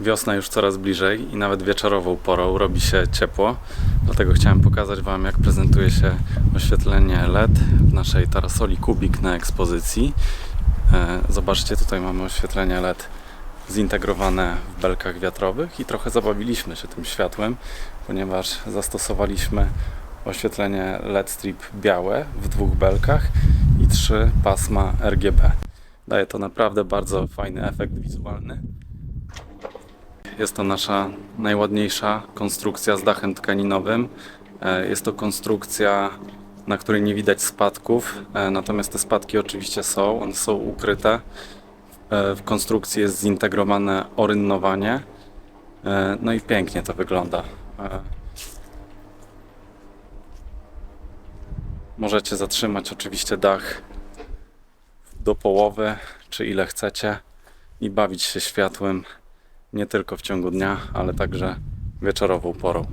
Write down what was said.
Wiosna już coraz bliżej i nawet wieczorową porą robi się ciepło. Dlatego chciałem pokazać Wam, jak prezentuje się oświetlenie LED w naszej tarasoli Kubik na ekspozycji. E, Zobaczcie, tutaj mamy oświetlenie LED zintegrowane w belkach wiatrowych i trochę zabawiliśmy się tym światłem, ponieważ zastosowaliśmy oświetlenie LED strip białe w dwóch belkach i trzy pasma RGB. Daje to naprawdę bardzo fajny efekt wizualny. Jest to nasza najładniejsza konstrukcja z dachem tkaninowym. E, Jest to konstrukcja, na której nie widać spadków, e, natomiast te spadki oczywiście są, one są ukryte. E, W konstrukcji jest zintegrowane orynnowanie. No i pięknie to wygląda. Możecie zatrzymać oczywiście dach do połowy, czy ile chcecie i bawić się światłem nie tylko w ciągu dnia, ale także wieczorową porą.